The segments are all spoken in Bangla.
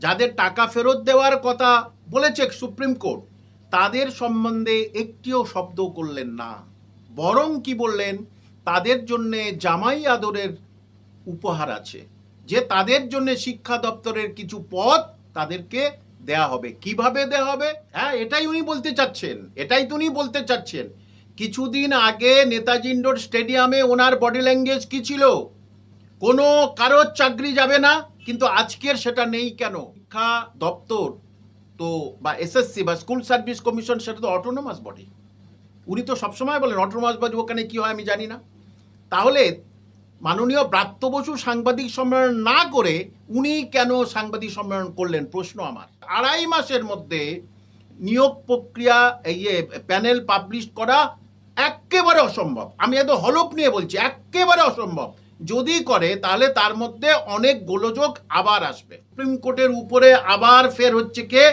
যাদের টাকা ফেরত দেওয়ার কথা বলেছে সুপ্রিম কোর্ট, তাদের সম্বন্ধে একটিও শব্দ করলেন না। বরং কি বললেন, তাদের জন্যে জামাই আদরের উপহার আছে। যে তাদের জন্য শিক্ষা দপ্তরের কিছু পদ তাদেরকে দেয়া হবে। কীভাবে দেয়া হবে? হ্যাঁ এটাই উনি বলতে চাচ্ছেন। এটাই তো উনি বলতে চাচ্ছেন। কিছুদিন আগে নেতাজি ইন্ডোর স্টেডিয়ামে ওনার বডি ল্যাঙ্গুয়েজ কি ছিল? কোনো কারোর চাকরি যাবে না। কিন্তু আজকের সেটা নেই কেন? শিক্ষা দপ্তর তো বা এসএসসি বা স্কুল সার্ভিস কমিশন সেটা তো অটোনোমাস বডি উনি তো সবসময় বলেন অটোনোমাস বডি ওখানে কি হয় আমি জানি না। তাহলে মাননীয় ব্রাত্য বসু সাংবাদিক সম্মেলন না করে উনি কেন সাংবাদিক সম্মেলন করলেন? প্রশ্ন আমার। আড়াই মাসের মধ্যে নিয়োগ প্রক্রিয়া, এই যে প্যানেল পাবলিশ করা একেবারে অসম্ভব। আমি এত হলপ নিয়ে বলছি, একেবারে অসম্ভব। যদি করে, তাহলে তার মধ্যে অনেক গোলযোগ আবার আসবে। সুপ্রিম কোর্টের উপরে আবার ফের হচ্ছে কে?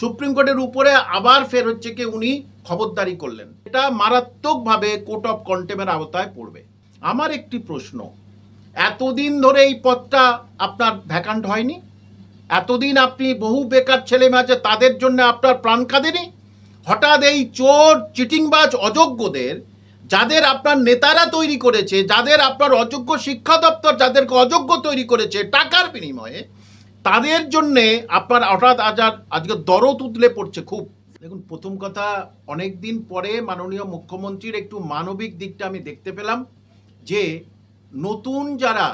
সুপ্রিম কোর্টের উপরে আবার ফের হচ্ছে কে? উনি খবরদারি করলেন। এটা মারাত্মকভাবে কোর্ট অফ কন্টেমের আওতায় পড়বে। আমার একটি প্রশ্ন, এতদিন ধরে এই পদটা আপনার ভ্যাকান্ট হয়নি? এতদিন আপনি বহু বেকার ছেলে মেয়ে তাদের জন্য আপনার প্রাণ কাঁদেনি হঠাৎ এই চোর, চিটিংবাজ, অযোগ্যদের যাদের আপনার নেতারা তৈরি করেছে, যাদের আপনার অযোগ্য শিক্ষা দপ্তর যাদেরকে অযোগ্য তৈরি করেছে টাকার বিনিময়ে, তাদের জন্যে আপনার হঠাৎ আজার আজকে দরদ উতলে পড়ছে খুব। দেখুন, প্রথম কথা অনেক দিন পরে মাননীয় মুখ্যমন্ত্রীর একটু মানবিক দিকটা আমি দেখতে পেলাম, যে নতুন যারা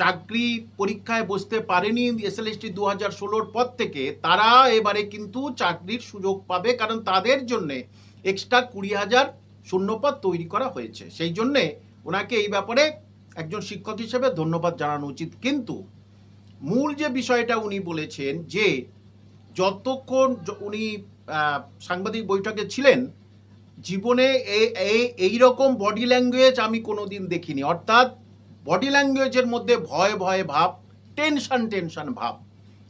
চাকরি পরীক্ষায় বসতে পারেনি এসএলএসটি দু হাজার ষোলোর পর থেকে, তারা এবারে কিন্তু চাকরির সুযোগ পাবে, কারণ তাদের জন্যে এক্সট্রা কুড়ি হাজার শূন্যপদ তৈরি করা হয়েছে। সেই জন্যে ওনাকে এই ব্যাপারে একজন শিক্ষক হিসেবে ধন্যবাদ জানানো উচিত। কিন্তু মূল যে বিষয়টা উনি বলেছেন যে যতক্ষণ উনি সাংবাদিক বৈঠকে ছিলেন, জীবনে এই রকম বডি ল্যাঙ্গুয়েজ আমি কোনোদিন দেখিনি। অর্থাৎ বডি ল্যাঙ্গুয়েজের মধ্যে ভয় ভয়, ভাব টেনশন টেনশন ভাব।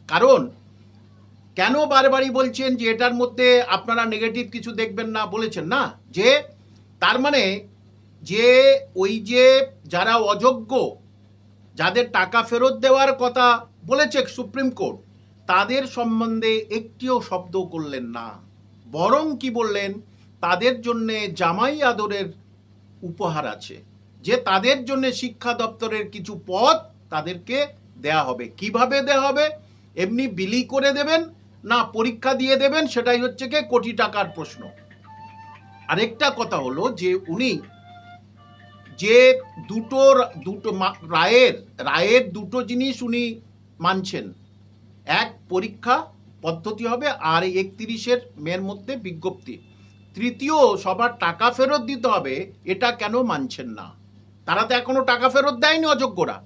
কারণ কেন বারবারই বলছেন যে এটার মধ্যে আপনারা নেগেটিভ কিছু দেখবেন না, বলেছেন না? যে তার মানে যে ওই যে যারা অযোগ্য, যাদের টাকা ফেরত দেওয়ার কথা বলেছে সুপ্রিম কোর্ট, তাদের সম্বন্ধে একটিও শব্দ করলেন না। বরং কি বললেন, তাদের জন্যে জামাই আদরের উপহার আছে। যে তাদের জন্য শিক্ষা দপ্তরের কিছু পদ তাদেরকে দেয়া হবে। কীভাবে দেয়া হবে? এমনি বিলি করে দেবেন না পরীক্ষা দিয়ে দেবেন? সেটাই হচ্ছে কি কোটি টাকার প্রশ্ন। আরেকটা কথা হলো যে উনি যে দুটো দুটো রায়ের রায়ের দুটো জিনিস উনি মানছেন। এক, পরীক্ষা পদ্ধতি হবে আর একত্রিশের মেয়ের মধ্যে বিজ্ঞপ্তি। তৃতীয়, সবার টাকা ফেরত দিতে হবে, এটা কেন মানছেন না? তারা তো এখনও টাকা ফেরত দেয়নি অযোগ্যরা।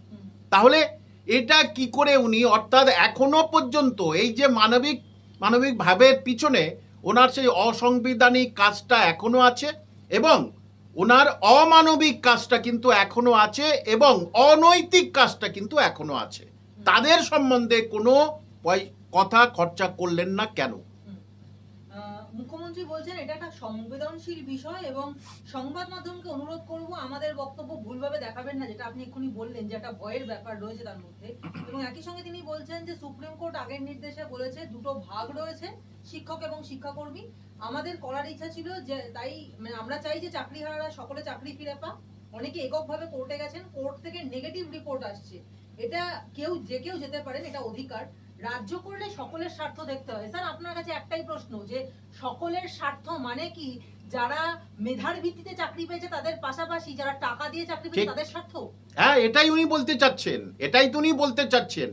তাহলে এটা কি করে উনি, অর্থাৎ এখনও পর্যন্ত এই যে মানবিক মানবিক ভাবের পিছনে ওনার সেই অসাংবিধানিক কাজটা এখনও আছে এবং ওনার অমানবিক কাজটা কিন্তু এখনও আছে এবং অনৈতিক কাজটা কিন্তু এখনও আছে। তাদের সম্বন্ধে কোনো কথা খরচা করলেন না কেন? মুখ্যমন্ত্রী বলছেন, এটা একটা সংবেদনশীল বিষয় এবং সংবাদ মাধ্যমকে অনুরোধ করব, আমাদের বক্তব্য ভুলভাবে দেখাবেন না, যেটা আপনি এক্ষুনি বললেন যে একটা ভয়ের ব্যাপার রয়েছে তার মধ্যে। এবং একই সঙ্গে তিনি বলছেন যে, সুপ্রিম কোর্ট আগের নির্দেশে বলেছে, দুটো ভাগ রয়েছে, শিক্ষক এবং শিক্ষাকর্মী। আমাদের করার ইচ্ছা ছিল যে, তাই মানে আমরা চাই যে চাকরিহারারা সকলে চাকরি ফিরে পা অনেকে এককভাবে কোর্টে গেছেন, কোর্ট থেকে নেগেটিভ রিপোর্ট আসছে। এটা কেউ, যে কেউ যেতে পারেন, এটা অধিকার। রাজ্য করলে সকলের স্বার্থ দেখতে হয়। স্যার আপনার কাছে একটাই প্রশ্ন যে সকলের স্বার্থ মানে কি? যারা মেধার ভিত্তিতে চাকরি পেয়েছে তাদের পাশাপাশি যারা টাকা দিয়ে চাকরি পেয়েছে তাদের স্বার্থ? হ্যাঁ এটাই উনি বলতে চাচ্ছেন। এটাই তো উনি বলতে চাচ্ছেন।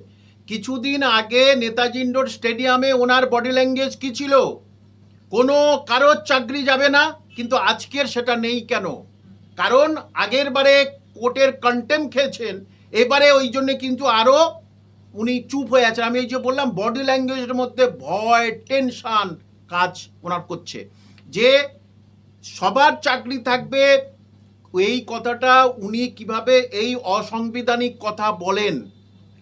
কিছুদিন আগে নেতাজি ইন্ডোর স্টেডিয়ামে ওনার বডি ল্যাঙ্গুয়েজ কি ছিল? কোনো কারোর চাকরি যাবে না কিন্তু আজকের সেটা নেই কেন? কারণ আগের বারে কোর্টের কন্টেম খেয়েছেন এবারে ওই জন্য কিন্তু আরও উনি চুপ হয়ে আছেন। আমি এই যে বললাম বডি ল্যাঙ্গুয়েজের মধ্যে ভয় টেনশান কাজ ওনার করছে। যে সবার চাকরি থাকবে, এই কথাটা উনি কীভাবে এই অসাংবিধানিক কথা বলেন?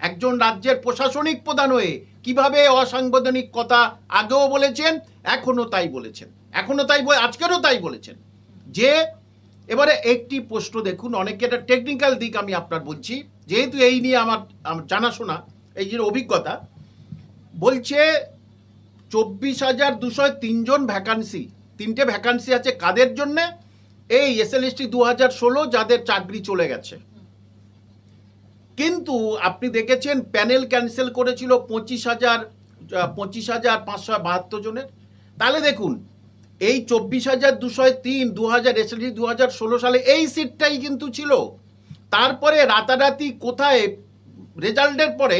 একজন রাজ্যের প্রশাসনিক প্রধান হয়ে কীভাবে অসাংবিধানিক কথা আগেও বলেছেন এখনও তাই বলেছেন। এখনও তাই আজকেরও তাই বলেছেন। যে এবারে একটি প্রশ্ন দেখুন, অনেকে এটা টেকনিক্যাল দিক আমি আপনার বলছি। যেহেতু এই নিয়ে আমার জানাশোনা এই যে অভিজ্ঞতা, বলছে চব্বিশ হাজার দুশো তিনজন ভ্যাকান্সি তিনটে ভ্যাকান্সি আছে কাদের জন্যে? এই এসএলএসটি দু হাজার ষোলো যাদের চাকরি চলে গেছে। কিন্তু আপনি দেখেছেন প্যানেল ক্যান্সেল করেছিল পঁচিশ হাজার পঁচিশ হাজার পাঁচশো বাহাত্তর জনের? তাহলে দেখুন, এই চব্বিশ হাজার দুশো তিন দু হাজার এসএলসি দু হাজার ষোলো সালে এই সিটটাই কিন্তু ছিল। তারপরে রাতারাতি কোথায়? রেজাল্টের পরে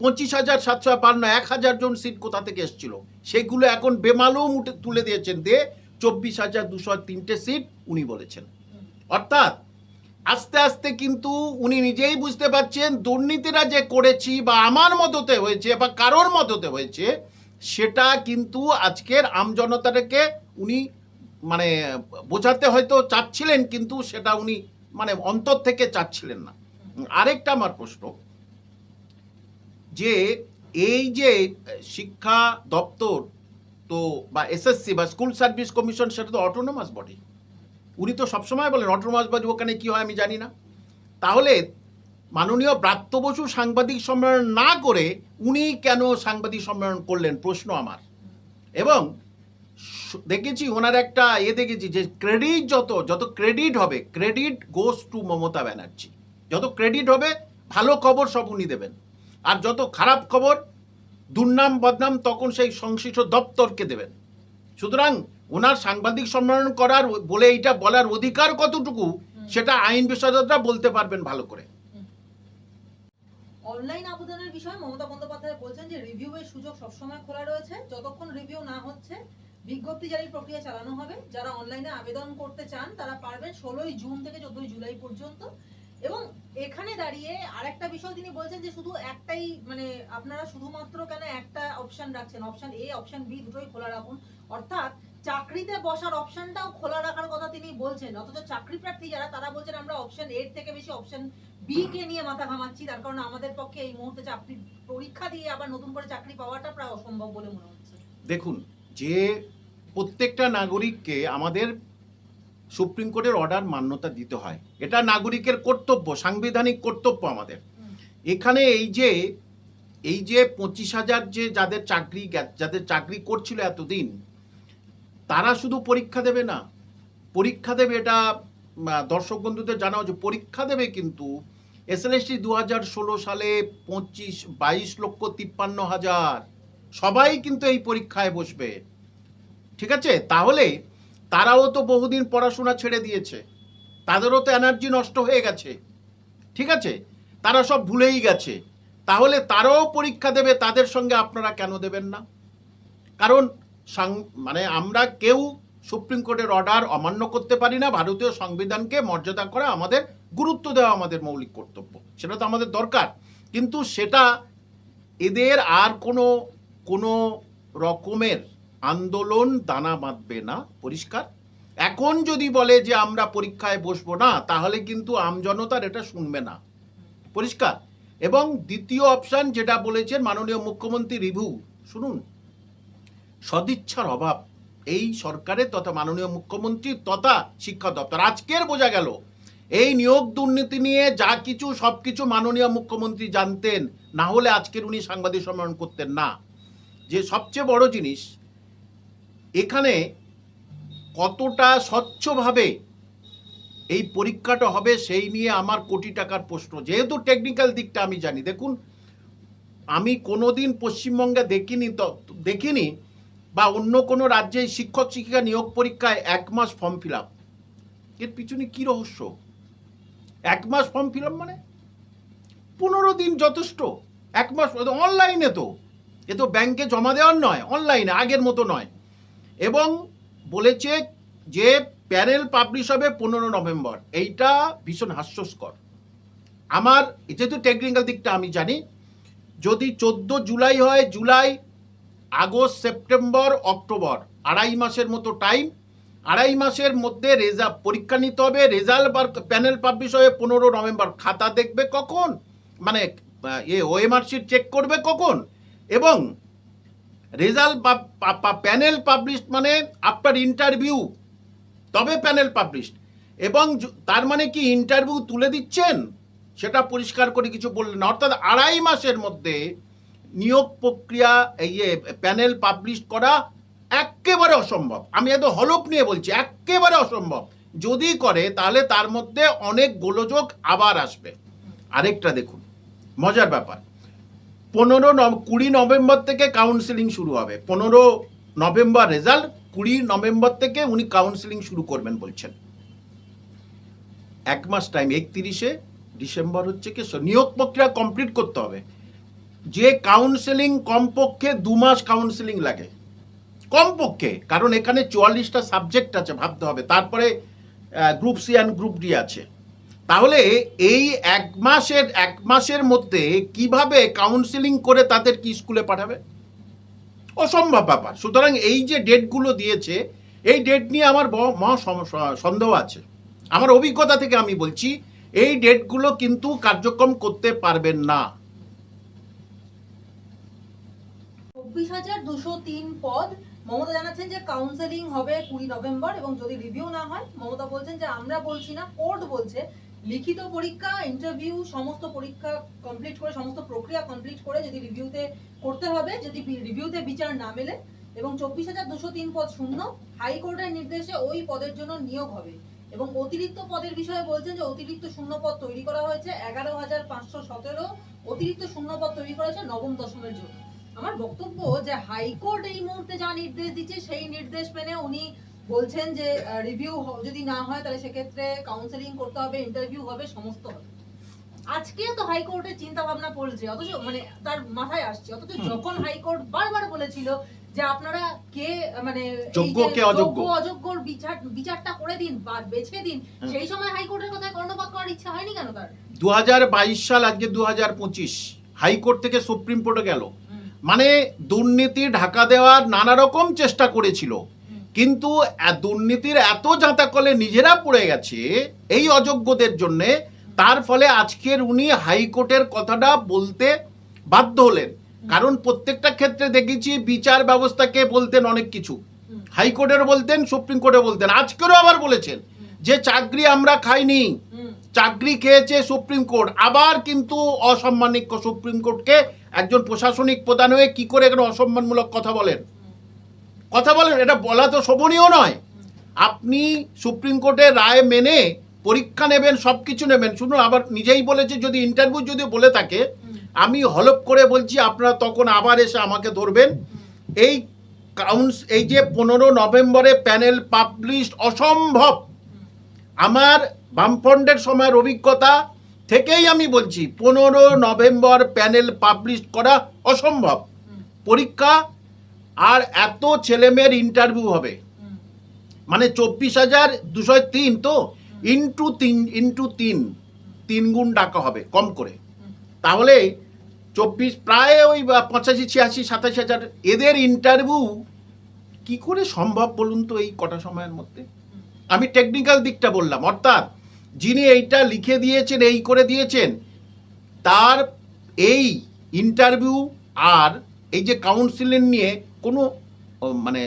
পঁচিশ হাজার সাতশো বান্ন এক হাজার জন সিট কোথা থেকে এসেছিল? সেগুলো এখন বেমালুম উঠে তুলে দিয়েছেন দিয়ে চব্বিশ হাজার দুশো তিনটে সিট উনি বলেছেন। অর্থাৎ আস্তে আস্তে কিন্তু উনি নিজেই বুঝতে পারছেন দুর্নীতিরা যে করেছি বা আমার মততে হয়েছে বা কারোর মততে হয়েছে, সেটা কিন্তু আজকের আমজনতাকে উনি মানে বোঝাতে হয়তো চাচ্ছিলেন, কিন্তু সেটা উনি মানে অন্তর থেকে চাচ্ছিলেন না। আরেকটা আমার প্রশ্ন যে এই যে শিক্ষা দপ্তর তো বা এসএসসি বা স্কুল সার্ভিস কমিশন সেটা তো অটোনোমাস বডি উনি তো সবসময় বলেন অটোনোমাস বডি ওখানে কি হয় আমি জানি না। তাহলে মাননীয় ব্রাত্য বসু সাংবাদিক সম্মেলন না করে উনি কেন সাংবাদিক সম্মেলন করলেন, প্রশ্ন আমার। এবং দেখেছি ওনার একটা এ দেখেছি যে ক্রেডিট যত যত ক্রেডিট হবে credit goes to Mamata Banerjee. যত ক্রেডিট হবে, ভালো খবর সব উনি দেবেন। আর যত খারাপ খবর দুর্নাম বদনাম তখন সেই সংশ্লিষ্ট দপ্তরকে দেবেন। সুতরাং ওনার সাংবাদিক সম্মেলন করার বলে এইটা বলার অধিকার কতটুকু সেটা আইন বিশারদরা বলতে পারবেন ভালো করে। অনলাইন আবেদনের বিষয়ে মমতা বন্দ্যোপাধ্যায় বলছেন যে রিভিউ এর সুযোগ সবসময় খোলা রয়েছে। যতক্ষণ রিভিউ না হচ্ছে বিজ্ঞপ্তি জারির প্রক্রিয়া চালানো হবে। যারা অনলাইনে আবেদন করতে চান তারা পারবেন ষোলোই জুন থেকে চোদ্দই জুলাই পর্যন্ত। এবং এখানে দাঁড়িয়ে আরেকটা বিষয় তিনি বলছেন যে শুধু একটাই মানে আপনারা শুধুমাত্র কেন একটা অপশন রাখছেন? অপশন এ অপশন বি দুটোই খোলা রাখুন। অর্থাৎ চাকরিতে বসার অপশনটাও খোলা রাখার কথা তিনি বলছেন। অথচ চাকরি প্রার্থী যারা, তারা বলছেন আমরা অপশন এর থেকে বেশি অপশন বি কে নিয়ে মাথা ঘামাচ্ছি। তার কারণে আমাদের পক্ষে এই মুহূর্তে চাকরি পরীক্ষা দিয়ে আবার নতুন করে চাকরি পাওয়াটা প্রায় অসম্ভব বলে মনে হচ্ছে। দেখুন, যে প্রত্যেকটা নাগরিককে আমাদের সুপ্রিম কোর্টের অর্ডার মান্যতা দিতে হয়। এটা নাগরিকের কর্তব্য সাংবিধানিক কর্তব্য আমাদের। এখানে এই যে এই যে পঁচিশ হাজার যে যাদের চাকরি যাদের চাকরি করছিল এতদিন তারা শুধু পরীক্ষা দেবে না। পরীক্ষা দেবে এটা দর্শক বন্ধুদের জানাও যে পরীক্ষা দেবে কিন্তু এসএলএসটি দু হাজার ষোলো সালে পঁচিশ বাইশ লক্ষ তিপ্পান্ন হাজার। সবাই কিন্তু এই পরীক্ষায় বসবে। ঠিক আছে? তাহলে তারাও তো বহুদিন পড়াশোনা ছেড়ে দিয়েছে। তাদেরও তো এনার্জি নষ্ট হয়ে গেছে। ঠিক আছে? তারা সব ভুলেই গেছে। তাহলে তারাও পরীক্ষা দেবে, তাদের সঙ্গে আপনারা কেন দেবেন না? কারণ মানে আমরা কেউ সুপ্রিম কোর্টের অর্ডার অমান্য করতে পারি না। ভারতীয় সংবিধানকে মর্যাদা করা আমাদের গুরুত্ব দেওয়া আমাদের মৌলিক কর্তব্য। সেটা তো আমাদের দরকার। কিন্তু সেটা এদের আর কোনো কোনো রকমের আন্দোলন দানা বাঁধবে না, পরিষ্কার। এখন যদি বলে যে আমরা পরীক্ষায় বসবো না, তাহলে কিন্তু আমজনতার এটা শুনবে না। পরিষ্কার। এবং দ্বিতীয় অপশন যেটা বলেছেন মাননীয় মুখ্যমন্ত্রী রিভিউ শুনুন। সদিচ্ছার অভাব এই সরকারের তথা মাননীয় মুখ্যমন্ত্রী তথা শিক্ষা দপ্তর। আজকের বোঝা গেল, এই নিয়োগ দুর্নীতি নিয়ে যা কিছু, সব কিছু মাননীয় মুখ্যমন্ত্রী জানতেন। না হলে আজকের উনি সাংবাদিক সম্মেলন করতেন না। যে সবচেয়ে বড় জিনিস এখানে কতটা স্বচ্ছভাবে এই পরীক্ষাটা হবে সেই নিয়ে আমার কোটি টাকার প্রশ্ন। যেহেতু টেকনিক্যাল দিকটা আমি জানি, দেখুন, আমি কোনোদিন পশ্চিমবঙ্গে দেখিনি তো, দেখিনি বা অন্য কোনো রাজ্যে শিক্ষক শিক্ষিকা নিয়োগ পরীক্ষায় এক মাস ফর্ম ফিল আপ এর পিছনে কী রহস্য? এক মাস ফর্ম ফিল আপ মানে? পনেরো দিন যথেষ্ট। এক মাস অনলাইনে তো। এ তো ব্যাংকে জমা দেওয়ার নয়, অনলাইনে, আগের মতো নয়। এবং বলেছে যে প্যানেল পাবলিশ হবে পনেরো নভেম্বর। এইটা ভীষণ হাস্যস্কর। আমার, যেহেতু টেকনিক্যাল দিকটা আমি জানি, যদি চোদ্দ জুলাই হয়, জুলাই, আগস্ট, সেপ্টেম্বর, অক্টোবর, আড়াই মাসের মতো টাইম আড়াই মাসের মধ্যে রেজা পরীক্ষা নিতে হবে রেজাল্ট বা প্যানেল পাবলিশ হয়ে পনেরো নভেম্বর। খাতা দেখবে কখন? মানে এ ওএমআর চেক করবে কখন? এবং রেজাল্ট প্যানেল পাবলিশ মানে আফটার ইন্টারভিউ। তবে প্যানেল পাবলিশ এবং তার মানে কি ইন্টারভিউ তুলে দিচ্ছেন? সেটা পরিষ্কার করে কিছু বললেন অর্থাৎ আড়াই মাসের মধ্যে নিয়োগ প্রক্রিয়া ইয়ে প্যানেল পাবলিশ করা একেবারে অসম্ভব। আমি এত হলপ নিয়ে বলছি একেবারে অসম্ভব। যদি করে, তাহলে তার মধ্যে অনেক গোলযোগ আবার আসবে। আরেকটা দেখুন, মজার ব্যাপার। পনেরো কুড়ি নভেম্বর থেকে কাউন্সেলিং শুরু হবে। পনেরো নভেম্বর রেজাল্ট কুড়ি নভেম্বর থেকে উনি কাউন্সেলিং শুরু করবেন বলছেন। এক মাস টাইম একত্রিশে ডিসেম্বর হচ্ছে কি নিয়োগ প্রক্রিয়া কমপ্লিট করতে হবে। যে কাউন্সেলিং কমপক্ষে দু মাস কাউন্সেলিং লাগে। কমপক্ষে, কারণ এখানে চুয়াল্লিশটা সাবজেক্ট আছে, ভাবতে হবে। তারপরে group C and group D আছে। তাহলে এই এক মাসের এক মাসের মধ্যে কীভাবে কাউন্সেলিং করে তাদের কি স্কুলে পাঠাবে? অসম্ভব ব্যাপার। সুতরাং এই যে ডেটগুলো দিয়েছে, এই ডেট নিয়ে আমার মহা সন্দেহ আছে। আমার অভিজ্ঞতা থেকে আমি বলছি, এই ডেটগুলো কিন্তু কার্যক্রম করতে পারবেন না। চব্বিশ হাজার দুশো তিন পদ। মমতা জানাচ্ছেন যে কাউন্সেলিং হবে কুড়ি নভেম্বর এবং যদি রিভিউ না হয়, মমতা বলছেন যে আমরা বলছি না কোর্ট বলছে লিখিত পরীক্ষা ইন্টারভিউ সমস্ত পরীক্ষা কমপ্লিট করে, সমস্ত প্রক্রিয়া কমপ্লিট করে যদি রিভিউতে করতে হবে, যদি রিভিউতে বিচার না মেলে এবং চব্বিশ হাজার দুশো তিন পদ শূন্য হাইকোর্টের নির্দেশে ওই পদের জন্য নিয়োগ হবে। এবং অতিরিক্ত পদের বিষয়ে বলছেন যে অতিরিক্ত শূন্য পদ তৈরি করা হয়েছে এগারো হাজার পাঁচশো সতেরো। অতিরিক্ত শূন্য পদ তৈরি করা হয়েছে নবম দশমের জন্য। আমার বক্তব্য যে হাইকোর্ট এই মুহূর্তে যা নির্দেশ দিচ্ছে, সেই নির্দেশ মেনে উনি বলছেন যে রিভিউ যদি না হয় তাহলে সেক্ষেত্রে কাউন্সেলিং করতে হবে ইন্টারভিউ হবে সমস্ত হবে। আজকে তো হাইকোর্টের চিন্তা ভাবনা পড়ছে অথচ মানে তার মাথায় আসছে অথচ যখন হাইকোর্ট বারবার বলেছিল যে আপনারা কে মানে যোগ্য, কে অযোগ্য? অযোগ্যর বিচার বিচারটা করে দিন বা বেছে দিন সেই সময় হাইকোর্টের কথায় কর্ণপাত করার ইচ্ছা হয়নি কেন তার? দুহাজার বাইশ সাল আজকে দু হাইকোর্ট থেকে সুপ্রিম কোর্টে গেল। মানে দুর্নীতি ঢাকা দেওয়ার নানা রকম চেষ্টা করেছিল। কিন্তু দুর্নীতির এত জাঁতাকলে নিজেরা পড়ে গেছে এই অযোগ্যদের জন্যে তার ফলে আজকের উনি হাইকোর্টের কথাটা বলতে বাধ্য হলেন। কারণ প্রত্যেকটা ক্ষেত্রে দেখেছি বিচার ব্যবস্থাকে বলতেন অনেক কিছু। হাইকোর্টের বলতেন সুপ্রিম কোর্টে বলতেন আজকেরও আবার বলেছেন যে চাকরি আমরা খাইনি চাকরি খেয়েছে সুপ্রিম কোর্ট আবার কিন্তু অসম্মানিক সুপ্রিম কোর্টকে একজন প্রশাসনিক প্রধান হয়ে কি করে এখানে অসম্মানমূলক কথা বলেন? কথা বলেন, এটা বলা তো শোভনীয় নয়। আপনি সুপ্রিম কোর্টের রায় মেনে পরীক্ষা নেবেন সব কিছু নেবেন। শুনুন, আবার নিজেই বলেছে, যদি ইন্টারভিউ যদি বলে থাকে, আমি হলপ করে বলছি, আপনারা তখন আবার এসে আমাকে ধরবেন। এই কাউন্স এই যে পনেরো নভেম্বরে প্যানেল পাবলিশ অসম্ভব। আমার বামফ্রন্টের সময়ের অভিজ্ঞতা থেকেই আমি বলছি, পনেরো নভেম্বর প্যানেল পাবলিশ করা অসম্ভব। পরীক্ষা আর এত ছেলেমেয়ের ইন্টারভিউ হবে। মানে চব্বিশ হাজার দুশো তিন তো? ইন্টু তিন ইন্টু তিন তিন গুণ ডাকা হবে, কম করে। তাহলে চব্বিশ, প্রায় ওই পঁচাশি, ছিয়াশি, সাতাশি হাজার এদের ইন্টারভিউ কি করে সম্ভব বলুন তো এই কটা সময়ের মধ্যে? আমি টেকনিক্যাল দিকটা বললাম, অর্থাৎ যিনি এইটা লিখে দিয়েছেন, এই করে দিয়েছেন, তার এই ইন্টারভিউ আর এই যে কাউন্সিলিং নিয়ে কোনো মানে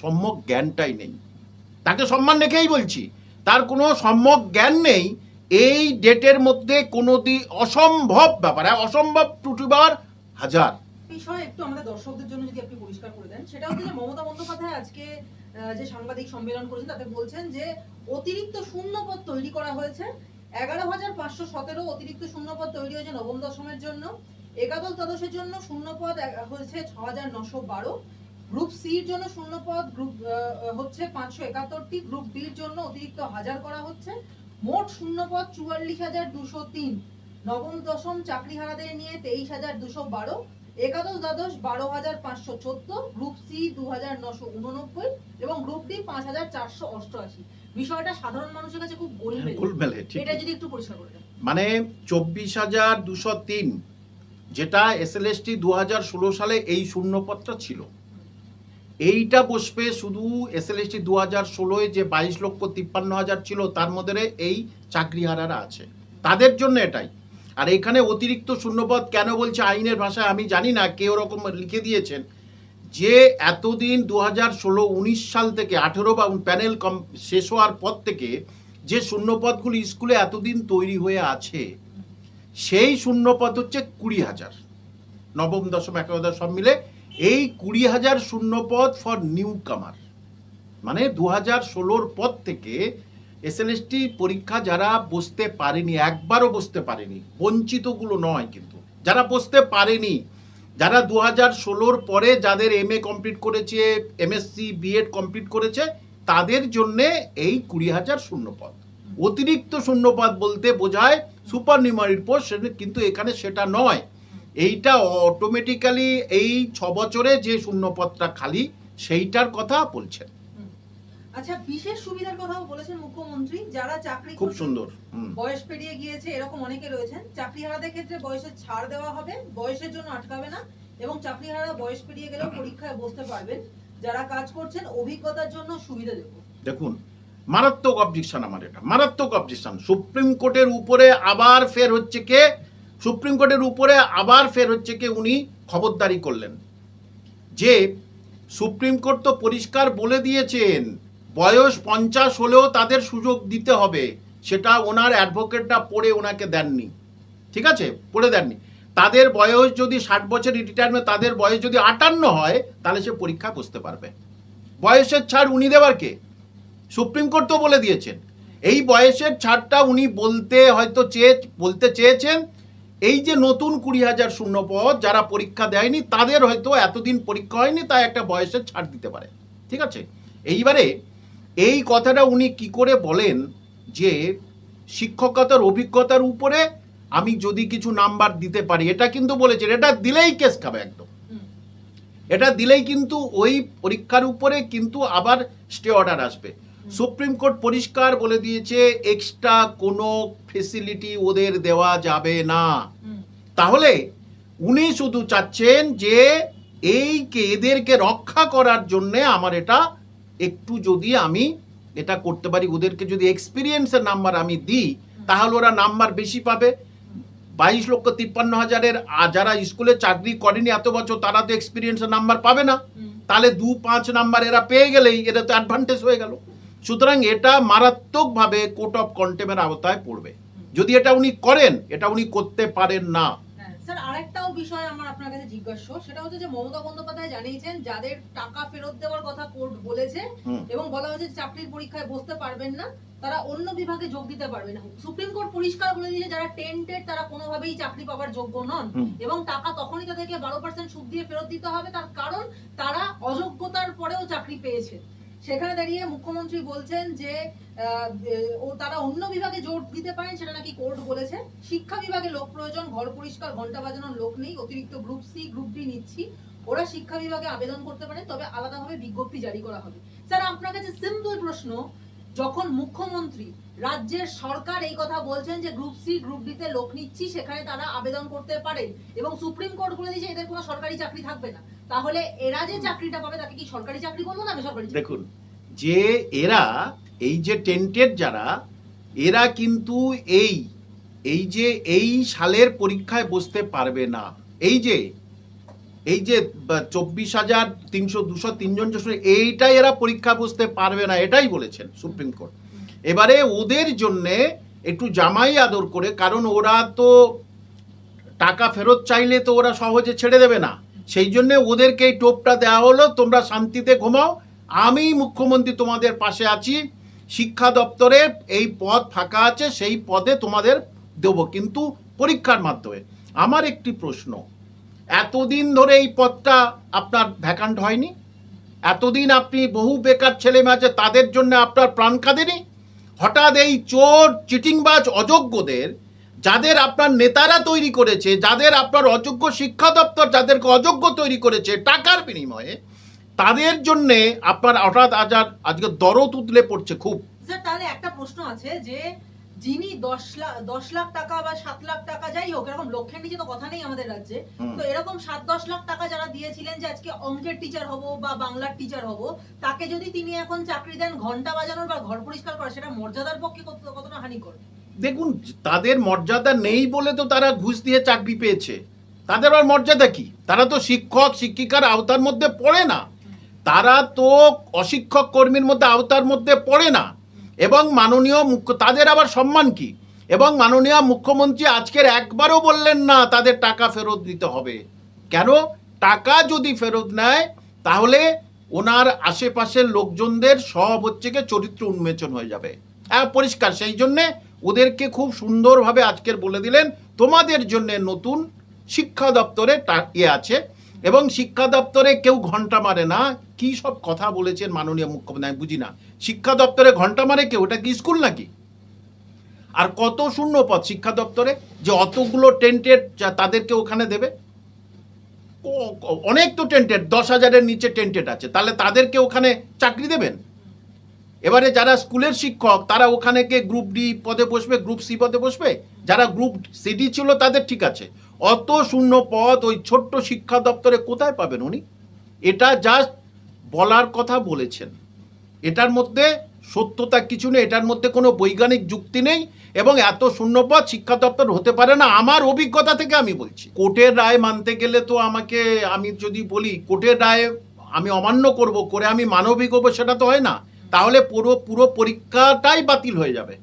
সম্যক জ্ঞানটাই নেই। তাকে সম্মান রেখেই বলছি। তার কোনো সম্যক জ্ঞান নেই। এই ডেটের মধ্যে কোনো অসম্ভব ব্যাপার হ্যাঁ, অসম্ভব টুটিবার হাজার। বিষয় একটু আমাদের দর্শকদের জন্য যদি আপনি পরিষ্কার করে দেন সেটা হচ্ছে যে মমতা বন্দ্যোপাধ্যায় আজকে যে সাংবাদিক সম্মেলন করেছেন তাতে বলছেন যে অতিরিক্ত শূন্যপদ তৈরি করা হয়েছে। এগারো হাজার পাঁচশো সতেরো অতিরিক্ত শূন্যপদ তৈরি হয়েছে নবম দশমের জন্য। একাদশ দ্বাদশের জন্য শূন্যপদ হয়েছে ছ হাজার নশো বারো। গ্রুপ সির জন্য শূন্যপদ গ্রুপ হচ্ছে পাঁচশো একাত্তরটি। গ্রুপ বির জন্য অতিরিক্ত হাজার করা হচ্ছে। মোট শূন্যপদ চুয়াল্লিশ হাজার দুশো তিন। নবম দশম চাকরিহারাদের নিয়ে তেইশ হাজার দুশো বারো। একাদশ দ্বাদশ বারো হাজার পাঁচশো চোদ্দ। গ্রুপ সি দু হাজার নশো উননব্বই। এবং গ্রুপ ডি পাঁচ হাজার চারশো অষ্টআশি। বিষয়টা সাধারণ মানুষের কাছে খুব গোলমেলে গোলমেলে এটা যদি একটু পরিষ্কার করে মানে চব্বিশ হাজার দুশো তিন। যেটা এসএলএসটি দু হাজার ষোলো সালে এই শূন্যপদটা ছিল। এইটা বসবে শুধু এসএলএসটি দু হাজার ষোলোয় যে বাইশ লক্ষ তিপ্পান্ন হাজার ছিল, তার মধ্যে এই চাকরিহারারা আছে। তাদের জন্য এটাই। আর এখানে অতিরিক্ত শূন্যপদ কেন বলছে আইনের ভাষায় আমি জানি না কে ওরকম লিখে দিয়েছেন যে এতদিন দু হাজার ষোলো উনিশ সাল থেকে আঠেরো বা প্যানেল কম শেষ হওয়ার পর থেকে যে শূন্যপদগুলি স্কুলে এতদিন তৈরি হয়ে আছে সেই শূন্যপদ হচ্ছে কুড়ি হাজার। নবম, দশম, একাদশ সব মিলে এই কুড়ি হাজার শূন্য পদ ফর নিউ কামার মানে দু হাজার ষোলোর পর থেকে এসএলএসটি পরীক্ষা যারা বসতে পারেনি, একবারও বসতে পারেনি, বঞ্চিতগুলো নয় কিন্তু। যারা বসতে পারেনি, যারা দু হাজার ষোলোর পরে যাদের এম এ কমপ্লিট করেছে এমএসসি বিএড কমপ্লিট করেছে, তাদের জন্যে এই কুড়ি হাজার শূন্যপদ। অতিরিক্ত শূন্যপদ বলতে বোঝায় সুপার নিউমারির পোস্ট কিন্তু এখানে সেটা নয়। এইটা অটোমেটিক্যালি এই ছ বছরে যে শূন্যপদটা খালি সেইটার কথা বলছেন। আচ্ছা বিশেষ সুবিধার কথাও বলেছেন মুখ্যমন্ত্রী যারা চাকরি খুব সুন্দর বয়স পেরিয়ে গিয়েছে এরকম অনেকে রয়েছেন চাকরিহারাদের ক্ষেত্রে বয়সের ছাড় দেওয়া হবে বয়সের জন্য আটকাবে না এবং চাকরিহারা বয়স পেরিয়ে গেলেও পরীক্ষায় বসতে পারবেন। যারা কাজ করছেন অভিজ্ঞতার জন্য সুবিধা দেবো। দেখুন মারাত্মক অবজেকশন আমার এটা, মারাত্মক অবজেকশন সুপ্রিম কোর্টের উপরে আবার ফের হচ্ছে কে, সুপ্রিম কোর্টের উপরে আবার ফের হচ্ছে কে উনি খবরদারি করলেন। যে সুপ্রিম কোর্ট তো পরিষ্কার বলে দিয়েছেন, বয়স পঞ্চাশ হলেও তাদের সুযোগ দিতে হবে। সেটা ওনার অ্যাডভোকেটটা পড়ে ওনাকে দেননি। ঠিক আছে? পড়ে দেননি। তাদের বয়স যদি ষাট বছর রিটায়ারমেন্ট তাদের বয়স যদি আটান্ন হয়, তাহলে সে পরীক্ষা বসতে পারবে। বয়সের ছাড় উনি দেবার কে? সুপ্রিম কোর্ট তো বলে দিয়েছেন। এই বয়সের ছাড়টা উনি বলতে হয়তো চেয়ে বলতে চেয়েছেন। এই যে নতুন কুড়ি হাজার শূন্য পদ যারা পরীক্ষা দেয়নি তাদের হয়তো এতদিন পরীক্ষা হয়নি তাই একটা বয়সের ছাড় দিতে পারে। ঠিক আছে? এইবারে এই কথাটা উনি কি করে বলেন যে শিক্ষকতার অভিজ্ঞতার উপরে আমি যদি কিছু নাম্বার দিতে পারি এটা কিন্তু বলেছেন এটা দিলেই কেস খাবে একদম। এটা দিলেই কিন্তু ওই পরীক্ষার উপরে কিন্তু আবার স্টে অর্ডার আসবে। সুপ্রিম কোর্ট পরিষ্কার বলে দিয়েছে এক্সট্রা কোনো ফেসিলিটি ওদের দেওয়া যাবে না। তাহলে উনি শুধু চাচ্ছেন যে এইকে এদেরকে রক্ষা করার জন্যে আমার এটা একটু যদি আমি এটা করতে পারি ওদেরকে যদি এক্সপিরিয়েন্সের নাম্বার আমি দিই তাহলে ওরা নাম্বার বেশি পাবে। বাইশ লক্ষ তিপ্পান্ন হাজারের যারা স্কুলে চাকরি করেনি এত বছর তারা তো এক্সপিরিয়েন্সের নাম্বার পাবে না। তাহলে দু পাঁচ নাম্বার এরা পেয়ে গেলেই এরা তো অ্যাডভান্টেজ হয়ে গেল। সুতরাং এটা মারাত্মকভাবে কোর্ট অফ কন্টেমের আওতায় পড়বে। যদি এটা উনি করেন এটা উনি করতে পারেন না। হ্যাঁ, স্যার আরেকটাও বিষয় আমার আপনার কাছে জিজ্ঞাসা সেটা হচ্ছে যে মমতা বন্দ্যোপাধ্যায় জানিয়েছেন যাদের টাকা ফেরত দেওয়ার কথা কোর্ট বলেছে এবং বলা হয়েছে চাকরির পরীক্ষায় বসতে পারবেন না তারা অন্য বিভাগে যোগ দিতে পারবে না। সুপ্রিম কোর্ট পরিষ্কার বলে দিয়েছে যারা টেন্টেড তারা কোনোভাবেই চাকরি পাওয়ার যোগ্য নন। এবং টাকা তখনই তাদেরকে বারো পার্সেন্ট সুদ দিয়ে ফেরত দিতে হবে তার কারণ তারা অযোগ্যতার পরেও চাকরি পেয়েছে। সেখানে দাঁড়িয়ে মুখ্যমন্ত্রী বলছেন যে ও তারা অন্য বিভাগে জোর দিতে পারেন সেটা নাকি কোর্ট বলেছে। শিক্ষা বিভাগে লোক প্রয়োজন, ঘর পরিষ্কার ঘণ্টা বাজানোর লোক নেই, অতিরিক্ত গ্রুপ সি, গ্রুপ ডি নিচ্ছি। ওরা শিক্ষা বিভাগে আবেদন করতে পারে তবে আলাদাভাবে বিজ্ঞপ্তি জারি করা হবে। স্যার, আপনার কাছে সিম্পল প্রশ্ন, যখন মুখ্যমন্ত্রী রাজ্যের সরকার এই কথা বলছেন যে গ্রুপ সি গ্রুপ ডি তে লোক নিচ্ছি সেখানে তারা আবেদন করতে পারে এবং সুপ্রিম কোর্ট বলে দিয়েছে এদের কোনো সরকারি চাকরি থাকবে না। তাহলে এরা যে চাকরিটা পাবে তাকে কি সরকারি চাকরি বলব না বেসরকারি দেখুন যে এরা এই যে টেন্টেড যারা এরা কিন্তু এই এই যে এই সালের পরীক্ষায় বসতে পারবে না। এই যে এই যে চব্বিশ হাজার তিনশো দুশো তিনজন এইটাই এরা পরীক্ষা বসতে পারবে না এটাই বলেছেন সুপ্রিম কোর্ট। এবারে ওদের জন্যে একটু জামাই আদর করে, কারণ ওরা তো টাকা ফেরত চাইলে তো ওরা সহজে ছেড়ে দেবে না। সেই জন্য ওদেরকে এই টোপটা দেওয়া হলো, তোমরা শান্তিতে ঘুমাও। আমি মুখ্যমন্ত্রী তোমাদের পাশে আছি, শিক্ষা দপ্তরে এই পদ ফাঁকা আছে, সেই পদে তোমাদের দেবো, কিন্তু পরীক্ষার মাধ্যমে। আমার একটি প্রশ্ন, এতদিন ধরে এই পদটা আপনার ভ্যাকান্ট হয়নি? এতদিন আপনি বহু বেকার ছেলে মেয়ে আছে, তাদের জন্য আপনার প্রাণ কাঁদেনি? হঠাৎ এই চোর, চিটিংবাজ, অযোগ্যদের, যাদের আপনার নেতারা তৈরি করেছে, যাদের আপনার অযোগ্য শিক্ষা দপ্তর যাদেরকে অযোগ্য তৈরি করেছে টাকার বিনিময়ে, তাদের জন্যে আপনার হঠাৎ আজ আজকে দরদ উতলে পড়ছে খুব। স্যার তাহলে একটা প্রশ্ন আছে যে যিনি দশ লাখ দশ লাখ টাকা বা সাত লাখ টাকা যাই হোক এরকম লক্ষের নিচে তো কথা নেই আমাদের রাজ্যে। তো এরকম সাত দশ লাখ টাকা যারা দিয়েছিলেন যে আজকে অঙ্কের টিচার হব বা বাংলার টিচার হব তাকে যদি তিনি এখন চাকরি দেন ঘণ্টা বাজানোর বা ঘর পরিষ্কার করা সেটা মর্যাদার পক্ষে কত- কতটা হানিকর? দেখুন তাদের মর্যাদা নেই বলে তো তারা ঘুষ দিয়ে চাকরি পেয়েছে। তাদের আর মর্যাদা কি? তারা তো শিক্ষক শিক্ষিকার আওতার মধ্যে পড়ে না। তারা তো অশিক্ষক কর্মীর মধ্যে আওতার মধ্যে পড়ে না। এবং মাননীয় মুখ্য, তাদের আবার সম্মান কি? এবং মাননীয় মুখ্যমন্ত্রী আজকের একবারও বললেন না, তাদের টাকা ফেরত দিতে হবে। কেন? টাকা যদি ফেরত নেয়, তাহলে ওনার আশেপাশের লোকজনদের সব হচ্ছে গিয়ে চরিত্র উন্মোচন হয়ে যাবে। হ্যাঁ পরিষ্কার, সেই জন্যে ওদেরকে খুব সুন্দরভাবে আজকের বলে দিলেন। তোমাদের জন্য নতুন শিক্ষা দপ্তরে ইয়ে আছে এবং শিক্ষা দপ্তরে কেউ ঘণ্টা মারে না। কি সব কথা বলেছেন মাননীয় মুখ্যমন্ত্রী? আমি বুঝি না। শিক্ষা দপ্তরে ঘণ্টা মারে কেউ? ওটা কি স্কুল নাকি? আর কত শূন্য পদ শিক্ষা দপ্তরে যে অতগুলো টেন্টেড তাদেরকে ওখানে দেবে? অনেক তো টেন্টেড, দশ হাজারের নিচে টেন্টেড আছে। তাহলে তাদেরকে ওখানে চাকরি দেবেন? এবারে যারা স্কুলের শিক্ষক, তারা ওখানে কে গ্রুপ ডি পদে বসবে, গ্রুপ সি পদে বসবে? যারা গ্রুপ সিডি ছিল তাদের ঠিক আছে। অত শূন্য পদ ওই ছোট্ট শিক্ষা দপ্তরে কোথায় পাবেন উনি? এটা জাস্ট বলার কথা বলেছেন। এটার মধ্যে সত্যতা কিছু নেই, এটার মধ্যে কোনো বৈজ্ঞানিক যুক্তি নেই এবং এত শূন্যপদ শিক্ষা দপ্তর হতে পারে না, আমার অভিজ্ঞতা থেকে আমি বলছি। কোর্টের রায় মানতে গেলে তো আমাকে, আমি যদি বলি, কোর্টের রায় আমি অমান্য করব, করে আমি মানবিক হব, সেটা তো হয় না। তাহলে পুরো পুরো পরীক্ষাটাই বাতিল হয়ে যাবে।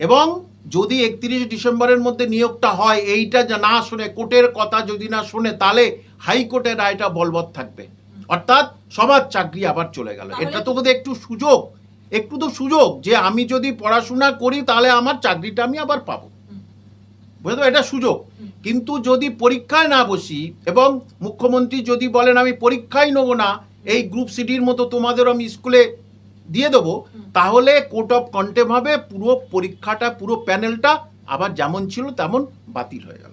এবং যদি একত্রিশ ডিসেম্বরের মধ্যে নিয়োগটা হয় এইটা না শুনে কোর্টের কথা যদি না শুনে তাহলে হাইকোর্টের রায়টা বলবৎ থাকবে। অর্থাৎ সবার চাকরি আবার চলে গেল। এটা তো বোধহয় একটু সুযোগ। একটু তো সুযোগ যে আমি যদি পড়াশোনা করি তাহলে আমার চাকরিটা আমি আবার পাবো। বুঝতে তো? এটা সুযোগ। কিন্তু যদি পরীক্ষায় না বসি এবং মুখ্যমন্ত্রী যদি বলেন আমি পরীক্ষাই নেব না এই গ্রুপ সিডির মতো তোমাদের আমি স্কুলে দিয়ে দেবো, তাহলে কোর্ট অফ কন্টেম হবে, পুরো পরীক্ষাটা, পুরো প্যানেলটা আবার যেমন ছিল তেমন বাতিল হয়ে গেল।